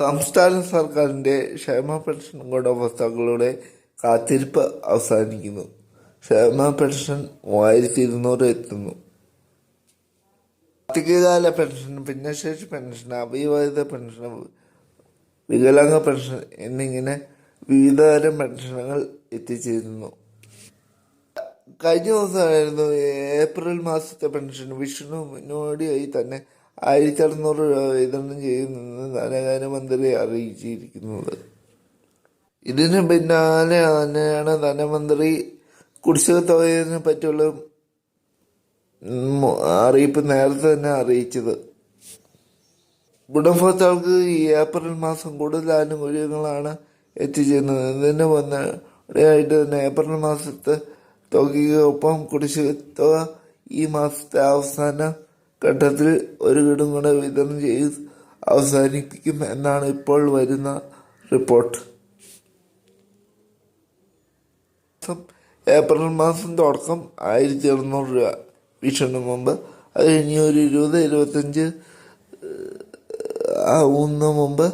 സംസ്ഥാന സർക്കാരിന്റെ ക്ഷേമ പെൻഷൻ ഗുണഭോക്താക്കളുടെ കാത്തിരിപ്പ് അവസാനിക്കുന്നു. ക്ഷേമ പെൻഷൻ മൂവായിരത്തി ഇരുന്നൂറ് എത്തുന്നു. കാർത്തികകാല പെൻഷൻ ഭിന്നശേഷി പെൻഷൻ അവിവാഹിത പെൻഷൻ വികലാംഗ പെൻഷൻ എന്നിങ്ങനെ വിവിധതരം പെൻഷനുകൾ എത്തിച്ചേരുന്നു. കഴിഞ്ഞ ദിവസമായിരുന്നു ഏപ്രിൽ മാസത്തെ പെൻഷൻ. വിഷ്ണു മുന്നോടിയായി തന്നെ ആയിരത്തി അറുന്നൂറ് രൂപ വിതരണം ചെയ്യുമെന്ന് ധനകാര്യമന്ത്രി അറിയിച്ചിരിക്കുന്നത്. ഇതിന് പിന്നാലെ തന്നെയാണ് ധനമന്ത്രി കുടിശ്ശിക തുകയെ പറ്റിയുള്ള അറിയിപ്പ് നേരത്തെ തന്നെ അറിയിച്ചത്. ഗുണഭോക്താക്കൾക്ക് ഈ ഏപ്രിൽ മാസം കൂടുതൽ ആനുകൂല്യങ്ങളാണ് എത്തിച്ചേരുന്നത്. ഇതിന് മുന്നോടിയായിട്ട് തന്നെ ഏപ്രിൽ മാസത്തെ തുകയ്ക്കൊപ്പം കുടിശ്ശിക തുക ഈ മാസത്തെ അവസാന ഘട്ടത്തിൽ ഒരു ഗഡും കൂടെ വിതരണം ചെയ്ത് അവസാനിപ്പിക്കും എന്നാണ് ഇപ്പോൾ വരുന്ന റിപ്പോർട്ട് ഏപ്രിൽ മാസം തുടക്കം ആയിരത്തി എഴുന്നൂറ് രൂപ വീക്ഷണം മുമ്പ്. അത് കഴിഞ്ഞ് ഒരു ഇരുപത് ഇരുപത്തഞ്ച് ആവുന്ന മുമ്പ്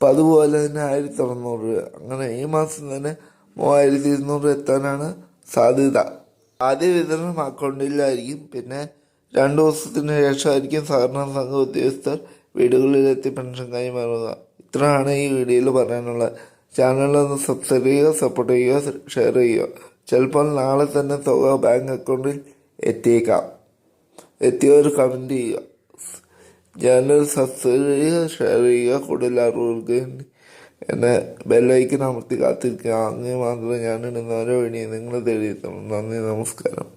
അതുപോലെ തന്നെ ആയിരത്തി അറുന്നൂറ് രൂപ. അങ്ങനെ ഈ മാസം തന്നെ മൂവായിരത്തി ഇരുന്നൂറ് എത്താനാണ് സാധ്യത. ആദ്യ വിതരണം അക്കൗണ്ടിലായിരിക്കും പിന്നെ രണ്ട് ദിവസത്തിന് ശേഷമായിരിക്കും സഹകരണ സംഘ ഉദ്യോഗസ്ഥർ വീടുകളിലെത്തി പെൻഷൻ കൈമാറുക ഇത്രയാണ് ഈ വീഡിയോയിൽ പറയാനുള്ളത്. ചാനലൊന്ന് സബ്സ്ക്രൈബ് ചെയ്യുക സപ്പോർട്ട് ചെയ്യുക ഷെയർ ചെയ്യുക. ചിലപ്പോൾ നാളെ തന്നെ തുക ബാങ്ക് അക്കൗണ്ടിൽ എത്തിയേക്കാം. എത്തിയവർ കമന്റ് ചെയ്യുക. ചാനൽ സബ്സ്ക്രൈബ് ചെയ്യുക ഷെയർ ചെയ്യുക കൂടുതൽ അറിവുകൾക്ക് എന്നെ ബെല്ലൈക്കൻ അമർത്തി കാത്തിരിക്കുക. അങ്ങനെ മാത്രമേ ഞാനിടുന്നവരോ വേണ്ടി വീഡിയോ നിങ്ങൾ തേടിയെത്തുള്ളൂ നന്ദി നമസ്കാരം.